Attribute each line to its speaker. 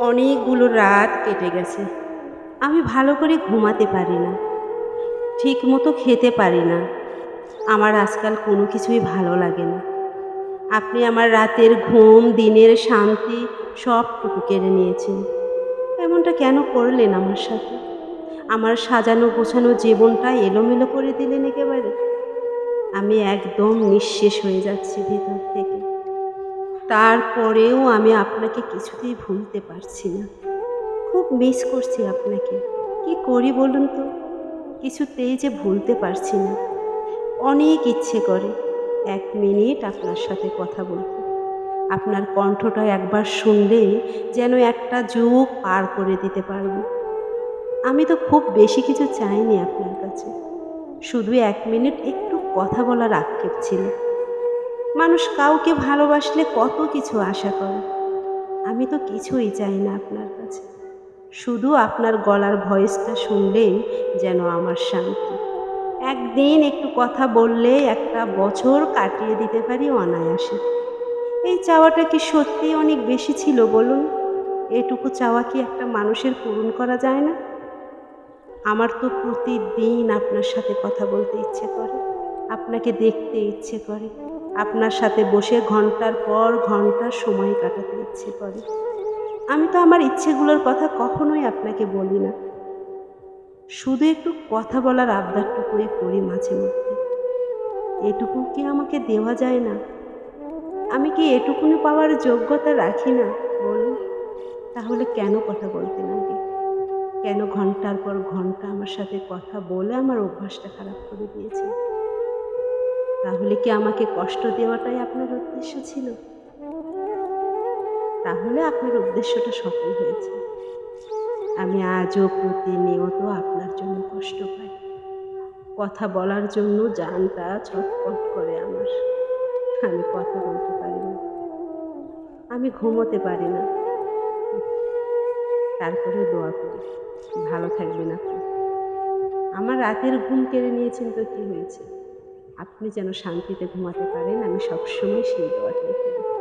Speaker 1: অনেকগুলো রাত কেটে গেছে। আমি ভালো করে ঘুমাতে পারি না। ঠিক মতো খেতে পারি না। আমার আজকাল কোনো কিছুই ভালো লাগে না। আপনি আমার রাতের ঘুম, দিনের শান্তি সবটুকু কেড়ে নিয়েছেন। এমনটা কেন করলেন আমার সাথে? আমার সাজানো গোছানো জীবনটা এলোমেলো করে দিলেন একেবারে। আমি একদম নিঃশেষ হয়ে যাচ্ছি ভিতর থেকে। তারপরেও আমি আপনাকে কিছুতেই ভুলতে পারছি না। খুব মিস করছি আপনাকে। কি করি বলুন তো? কিছুতেই যে ভুলতে পারছি না। অনেক ইচ্ছে করে। এক মিনিট আপনার সাথে কথা বলতে। আপনার কণ্ঠটা একবার শুনলেই যেন একটা যুগ পার করে দিতে পারব। আমি তো খুব বেশি কিছু চাইনি আপনার কাছে। শুধু এক মিনিট একটু কথা বলার আক্ষেপ ছিল। মানুষ কাউকে ভালোবাসলে কত কিছু আশা করে। আমি তো কিছুই চাই না আপনার কাছে। শুধু আপনার গলার ভয়েসটা শুনলেই যেন আমার শান্তি। একদিন একটু কথা বললে একটা বছর কাটিয়ে দিতে পারি অনায়াসে। এই চাওয়াটা কি সত্যিই অনেক বেশি ছিল বলুন? এটুকু চাওয়া কি একটা মানুষের পূরণ করা যায় না? আমার তো প্রতিদিন আপনার সাথে কথা বলতে ইচ্ছে করে। আপনাকে দেখতে ইচ্ছে করে। আপনার সাথে বসে ঘণ্টার পর ঘণ্টা সময় কাটাতে ইচ্ছে করে। আমি তো আমার ইচ্ছেগুলোর কথা কখনোই আপনাকে বলি না। শুধু একটু কথা বলার আবদারটুকুই করি মাঝে মধ্যে। এটুকু কি আমাকে দেওয়া যায় না? আমি কি এটুকুনি পাওয়ার যোগ্যতা রাখি না? বলুন। তাহলে কেন কথা বলতে লাগে কেন ঘণ্টার পর ঘণ্টা আমার সাথে কথা বলে আমার অভ্যাসটা খারাপ করে দিয়েছে? তাহলে কি আমাকে কষ্ট দেওয়াটাই আপনার উদ্দেশ্য ছিল? তাহলে আপনার উদ্দেশ্যটা সফল হয়েছে। আমি আজও প্রতিনিয়ত আপনার জন্য কষ্ট পাই। কথা বলার জন্য জানটা ছটফট করে আমার। আমি কথা বলতে পারি না। আমি ঘুমোতে পারি না। তারপরে দোয়া করি। ভালো থাকবেন আপনি। আমার রাতের ঘুম কেড়ে নিয়েছেন তো কী হয়েছে? আপনি যেন শান্তিতে ঘুমাতে পারেন আমি সবসময় সেই দোয়াটাই করি